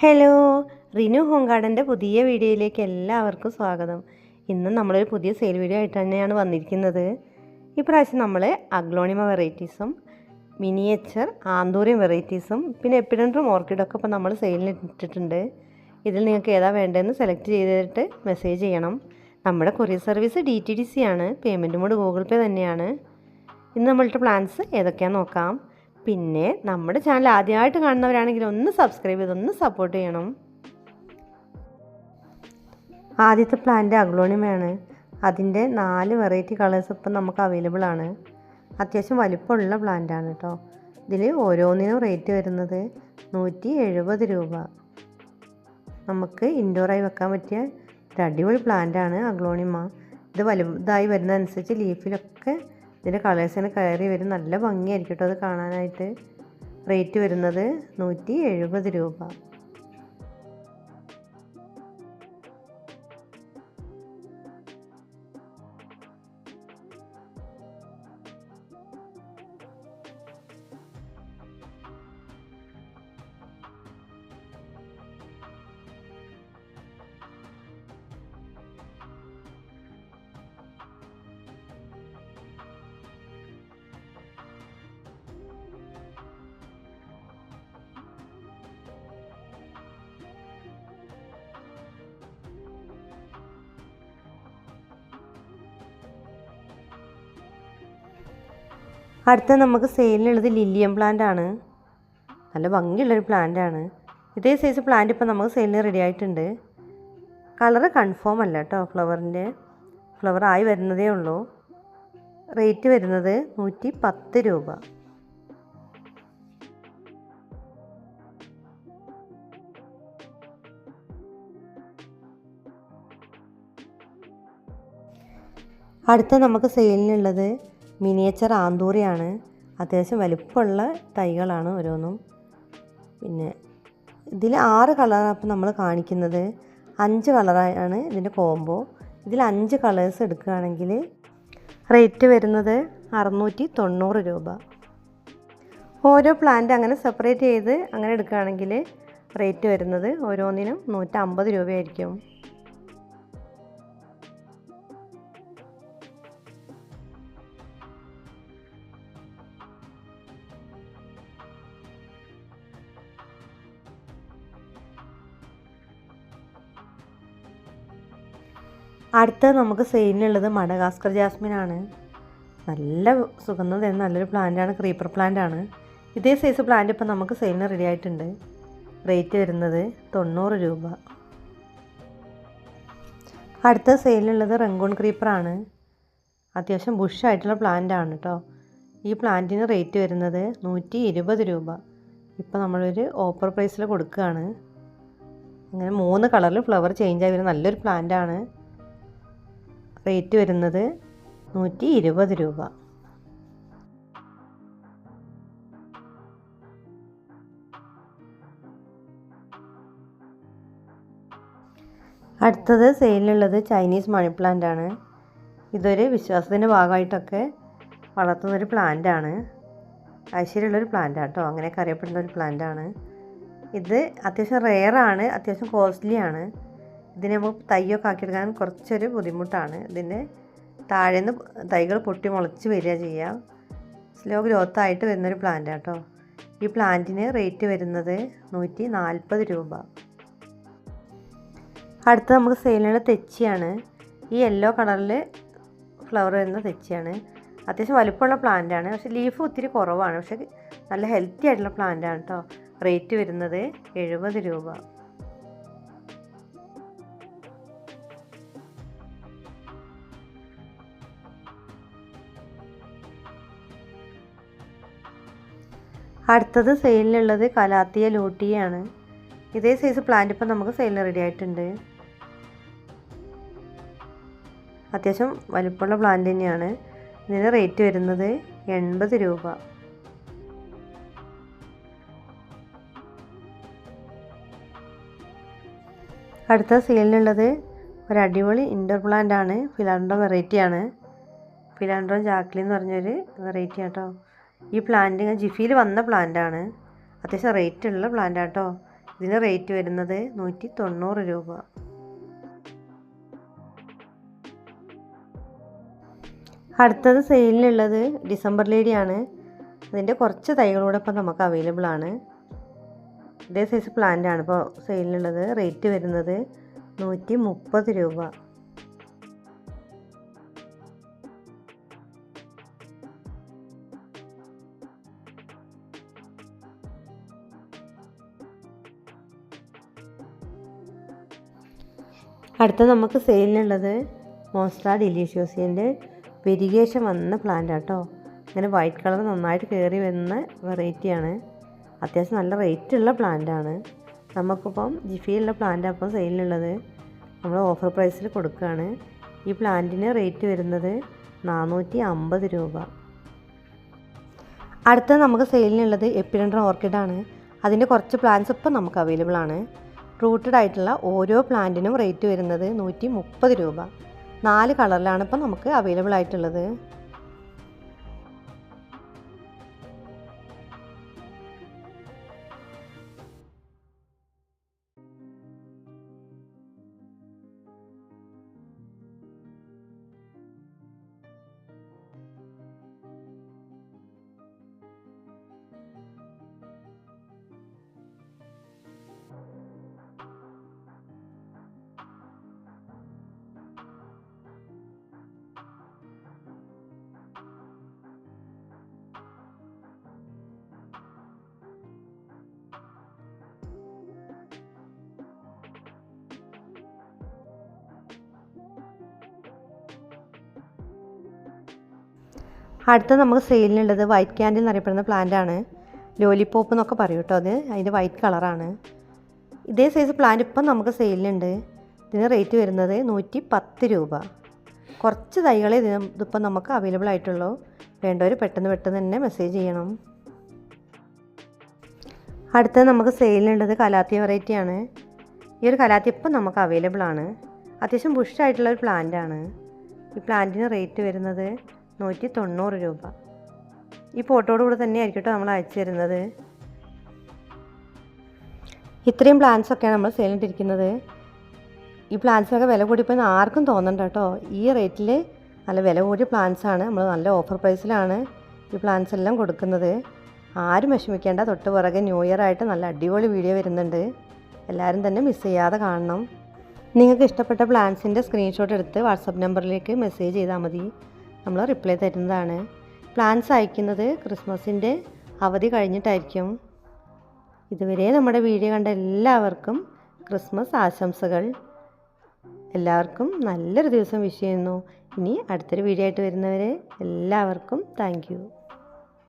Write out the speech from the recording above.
Hello Rinu home ഗാർഡന്റെ പുതിയ വീഡിയോയിലേക്ക് എല്ലാവർക്കും സ്വാഗതം. ഇന്ന് നമ്മളൊരു പുതിയ സെയിൽ വീഡിയോ ആയിട്ട് തന്നെയാണ് വന്നിരിക്കുന്നത്. ഇപ്രാവശ്യം നമ്മൾ അഗ്ലോണിമ വെറൈറ്റീസും മിനിയേച്ചർ ആന്തൂരിയം വെറൈറ്റീസും പിന്നെ എപ്പിഡൻഡ്രും ഓർക്കിഡൊക്കെ ഇപ്പോൾ നമ്മൾ സെയിലിന് ഇട്ടിട്ടുണ്ട്. ഇതിൽ നിങ്ങൾക്ക് ഏതാ വേണ്ടതെന്ന് സെലക്ട് ചെയ്തിട്ട് മെസ്സേജ് ചെയ്യണം. നമ്മുടെ courier service D T D C ആണ് പേയ്മെന്റും മോഡ് ഗൂഗിൾ പേ തന്നെയാണ്. ഇന്ന് നമ്മളുടെ പ്ലാൻസ് ഏതൊക്കെയാണെന്ന് നോക്കാം. പിന്നെ നമ്മുടെ ചാനൽ ആദ്യമായിട്ട് കാണുന്നവരാണെങ്കിൽ ഒന്ന് സബ്സ്ക്രൈബ് ചെയ്ത് ഒന്ന് സപ്പോർട്ട് ചെയ്യണം. ആദ്യത്തെ പ്ലാന്റ് അഗ്ലോണിമയാണ്. അതിന്റെ നാല് വെറൈറ്റി കളേഴ്സ് ഇപ്പം നമുക്ക് അവൈലബിൾ ആണ്. അത്യാവശ്യം വലിപ്പമുള്ള ആണ് കേട്ടോ ഇതിൽ ഓരോന്നിനും റേറ്റ് വരുന്നത് നൂറ്റി എഴുപത് രൂപ. നമുക്ക് ഇൻഡോറായി വെക്കാൻ പറ്റിയ ഒരു അടിപൊളി പ്ലാന്റാണ് അഗ്ലോണിമ. ഇത് വലുതായി വരുന്നതനുസരിച്ച് ലീഫിലൊക്കെ ഇതിന്റെ കളേഴ്സിന് കയറി വരും. നല്ല ഭംഗിയായിരിക്കും കേട്ടോ അത് കാണാനായിട്ട്. റേറ്റ് വരുന്നത് നൂറ്റി എഴുപത് രൂപ. അടുത്ത നമുക്ക് സെയിലിനുള്ളത് ലില്ലിയം പ്ലാന്റ് ആണ്. നല്ല ഭംഗിയുള്ളൊരു പ്ലാന്റ് ആണ്. ഇതേ സൈസ് പ്ലാന്റ് ഇപ്പോൾ നമുക്ക് സെയിലിന് റെഡി ആയിട്ടുണ്ട്. കളറ് കൺഫേം അല്ല കേട്ടോ ഫ്ലവറിന്റെ ഫ്ലവർ ആയി വരുന്നതേ ഉള്ളൂ. റേറ്റ് വരുന്നത് നൂറ്റി പത്ത് രൂപ. അടുത്ത നമുക്ക് സെയിലിനുള്ളത് മിനിയേച്ചർ ആന്തൂറിയാണ്. അത്യാവശ്യം വലിപ്പമുള്ള തൈകളാണ് ഓരോന്നും. പിന്നെ ഇതിൽ ആറ് കളറാണ് അപ്പം നമ്മൾ കാണിക്കുന്നത്. അഞ്ച് കളറാണ് ഇതിന്റെ കോംബോ. ഇതിൽ അഞ്ച് കളേഴ്സ് എടുക്കുകയാണെങ്കിൽ റേറ്റ് വരുന്നത് അറുന്നൂറ്റി തൊണ്ണൂറ് രൂപ. ഓരോ പ്ലാന്റ് അങ്ങനെ സെപ്പറേറ്റ് ചെയ്ത് അങ്ങനെ എടുക്കുകയാണെങ്കിൽ റേറ്റ് വരുന്നത് ഓരോന്നിനും നൂറ്റമ്പത് രൂപയായിരിക്കും. അടുത്ത നമുക്ക് സെയിലിനുള്ളത് മഡഗാസ്കർ ജാസ്മിൻ ആണ് നല്ല സുഗന്ധം തരുന്ന നല്ലൊരു പ്ലാന്റാണ് ക്രീപ്പർ പ്ലാന്റ് ആണ്. ഇതേ സൈസ് പ്ലാന്റ് ഇപ്പം നമുക്ക് സെയിലിന് റെഡി ആയിട്ടുണ്ട്. റേറ്റ് വരുന്നത് തൊണ്ണൂറ് രൂപ. അടുത്ത സെയിലിനുള്ളത് റെങ്കോൺ ക്രീപ്പറാണ് അത്യാവശ്യം ബുഷായിട്ടുള്ള പ്ലാന്റ് ആണ് കേട്ടോ ഈ പ്ലാന്റിന് റേറ്റ് വരുന്നത് നൂറ്റി ഇരുപത് രൂപ. ഇപ്പോൾ നമ്മളൊരു ഓഫർ പ്രൈസിൽ കൊടുക്കുകയാണ് അങ്ങനെ മൂന്ന് കളറിൽ ഫ്ലവർ ചേഞ്ച് ആയി വരുന്ന നല്ലൊരു പ്ലാന്റ് ആണ്. റേറ്റ് വരുന്നത് നൂറ്റി ഇരുപത് രൂപ. അടുത്തത് സെയിലുള്ളത് ചൈനീസ് മണി പ്ലാന്റ് ആണ്. ഇതൊരു വിശ്വാസത്തിന്റെ ഭാഗമായിട്ടൊക്കെ വളർത്തുന്നൊരു പ്ലാന്റ് ആണ്. ഐശ്വര്യമുള്ളൊരു പ്ലാന്റ് കേട്ടോ അങ്ങനെയൊക്കെ അറിയപ്പെടുന്ന ഒരു പ്ലാന്റ് ആണ്. ഇത് അത്യാവശ്യം റെയറാണ് അത്യാവശ്യം കോസ്റ്റ്ലി ആണ്. ഇതിനെ നമുക്ക് തൈയൊക്കെ ആക്കിയെടുക്കാൻ കുറച്ചൊരു ബുദ്ധിമുട്ടാണ്. ഇതിന്റെ നിന്ന് തൈകൾ പൊട്ടി മുളച്ച് വരിക ചെയ്യാം. സ്ലോ ഗ്രോത്ത് ആയിട്ട് വരുന്നൊരു പ്ലാന്റ് കേട്ടോ ഈ പ്ലാന്റിന് റേറ്റ് വരുന്നത് നൂറ്റി നാൽപ്പത് രൂപ. അടുത്ത നമുക്ക് സെയിലുള്ള തെച്ചിയാണ്. ഈ യെല്ലോ കളറിൽ ഫ്ലവർ വരുന്ന തെച്ചിയാണ്. അത്യാവശ്യം വലുപ്പമുള്ള പ്ലാന്റാണ് പക്ഷേ ലീഫ് ഒത്തിരി കുറവാണ്. പക്ഷേ നല്ല ഹെൽത്തി ആയിട്ടുള്ള പ്ലാന്റാണ് കേട്ടോ റേറ്റ് വരുന്നത് എഴുപത് രൂപ. അടുത്തത് സെയിലിനുള്ളത് കലാത്തിയ ലോട്ടിയാണ്. ഇതേ സൈസ് പ്ലാന്റ് ഇപ്പം നമുക്ക് സെയിലിന് റെഡി ആയിട്ടുണ്ട്. അത്യാവശ്യം വലുപ്പമുള്ള പ്ലാന്റ് തന്നെയാണ്. ഇതിന് റേറ്റ് വരുന്നത് എൺപത് രൂപ. അടുത്ത സെയിലിനുള്ളത് ഒരു അടിപൊളി ഇൻഡോർ പ്ലാന്റ് ആണ് ഫിലാൻഡ്രോ വെറൈറ്റിയാണ് ഫിലാൻഡ്രോ ജാക്ലി എന്ന് പറഞ്ഞൊരു വെറൈറ്റി ആട്ടോ. ഈ പ്ലാന്റ് ജിഫിയിൽ വന്ന പ്ലാന്റ് ആണ്. അത്യാവശ്യം റേറ്റ് ഉള്ള പ്ലാന്റ് ആട്ടോ. ഇതിന് റേറ്റ് വരുന്നത് നൂറ്റി തൊണ്ണൂറ് രൂപ. അടുത്തത് സെയിലിനുള്ളത് ഡിസംബർ ലേഡിയാണ് അതിന്റെ കുറച്ച് തൈകളൂടെ ഇപ്പം നമുക്ക് അവൈലബിൾ ആണ്. ഇതേ സൈസ് പ്ലാന്റ് ആണ് ഇപ്പോൾ സെയിലിനുള്ളത് റേറ്റ് വരുന്നത് നൂറ്റി മുപ്പത് രൂപ. അടുത്ത നമുക്ക് സെയിലിനുള്ളത് മോസ്ട്ര ഡിലീഷ്യോസിന്റെ വെരിഗേഷൻ വന്ന പ്ലാന്റ് കേട്ടോ ഇങ്ങനെ വൈറ്റ് കളർ നന്നായിട്ട് കയറി വരുന്ന വെറൈറ്റിയാണ്. അത്യാവശ്യം നല്ല റേറ്റുള്ള പ്ലാന്റാണ്. നമുക്കിപ്പം ജിഫിയിലുള്ള പ്ലാന്റ് അപ്പം സെയിലിനുള്ളത്. നമ്മൾ ഓഫർ പ്രൈസിൽ കൊടുക്കുകയാണ്. ഈ പ്ലാന്റിന് റേറ്റ് വരുന്നത് നാനൂറ്റി അമ്പത് രൂപ. അടുത്ത നമുക്ക് സെയിലിനുള്ളത് എപ്പിഡൻഡ്ര ഓർക്കിഡാണ്. അതിന്റെ കുറച്ച് പ്ലാന്റ്സ് ഇപ്പം നമുക്ക് അവൈലബിൾ ആണ് റൂട്ടഡ് ആയിട്ടുള്ള ഓരോ പ്ലാന്റിനും റേറ്റ് വരുന്നത് നൂറ്റി മുപ്പത് രൂപ. നാല് കളറിലാണ് ഇപ്പം നമുക്ക് അവൈലബിൾ ആയിട്ടുള്ളത്. അടുത്ത നമുക്ക് സെയിലിനുള്ളത് വൈറ്റ് ക്യാൻഡിൽ എന്നറിയപ്പെടുന്ന പ്ലാന്റ് ആണ്. ലോലിപ്പോപ്പ് എന്നൊക്കെ പറയും കേട്ടോ അത്. അതിന്റെ വൈറ്റ് കളറാണ് ഇതേ സൈസ് പ്ലാന്റ് ഇപ്പം നമുക്ക് സെയിലിനുണ്ട്. ഇതിന് റേറ്റ് വരുന്നത് നൂറ്റി പത്ത് രൂപ. കുറച്ച് തൈകളെ ഇതിന് ഇതിപ്പം നമുക്ക് അവൈലബിൾ ആയിട്ടുള്ളൂ. വേണ്ടവർ പെട്ടെന്ന് പെട്ടെന്ന് തന്നെ മെസ്സേജ് ചെയ്യണം. അടുത്തത് നമുക്ക് സെയിലിനുള്ളത് കലാത്തിയ വെറൈറ്റി ആണ്. ഈ ഒരു കലാത്തി ഇപ്പം നമുക്ക് അവൈലബിൾ ആണ്. അത്യാവശ്യം ബുഷായിട്ടുള്ള ഒരു പ്ലാന്റ് ആണ്. ഈ പ്ലാന്റിന് റേറ്റ് വരുന്നത് നൂറ്റി തൊണ്ണൂറ് രൂപ. ഈ ഫോട്ടോയോട് കൂടെ തന്നെ ആയിരിക്കും കേട്ടോ നമ്മൾ അയച്ചു തരുന്നത്. ഇത്രയും പ്ലാന്റ്സ് ഒക്കെയാണ് നമ്മൾ സെയിലിട്ടിരിക്കുന്നത് ഈ പ്ലാന്റ്സിനൊക്കെ വില കൂടിപ്പോയി ആർക്കും തോന്നണ്ട കേട്ടോ ഈ റേറ്റിൽ നല്ല വില കൂടിയ പ്ലാന്റ്സ് ആണ്. നമ്മൾ നല്ല ഓഫർ പ്രൈസിലാണ് ഈ പ്ലാന്റ്സ് എല്ലാം കൊടുക്കുന്നത്. ആരും വിഷമിക്കേണ്ട. തൊട്ട് പുറകെ ന്യൂ ഇയർ ആയിട്ട് നല്ല അടിപൊളി വീഡിയോ വരുന്നുണ്ട്. എല്ലാവരും തന്നെ മിസ് ചെയ്യാതെ കാണണം. നിങ്ങൾക്ക് ഇഷ്ടപ്പെട്ട പ്ലാന്റ്സിന്റെ സ്ക്രീൻഷോട്ട് എടുത്ത് വാട്സപ്പ് നമ്പറിലേക്ക് മെസ്സേജ് ചെയ്താൽ മതി. നമ്മൾ റിപ്ലൈ തരുന്നതാണ്. പ്ലാൻസ് അയക്കുന്നത് ക്രിസ്മസിന്റെ അവധി കഴിഞ്ഞിട്ടായിരിക്കും. ഇതുവരെ നമ്മുടെ വീഡിയോ കണ്ട എല്ലാവർക്കും ക്രിസ്മസ് ആശംസകൾ. എല്ലാവർക്കും നല്ലൊരു ദിവസം വിഷ് ചെയ്യുന്നു. ഇനി അടുത്തൊരു വീഡിയോ ആയിട്ട് വരുന്നവരെ എല്ലാവർക്കും താങ്ക്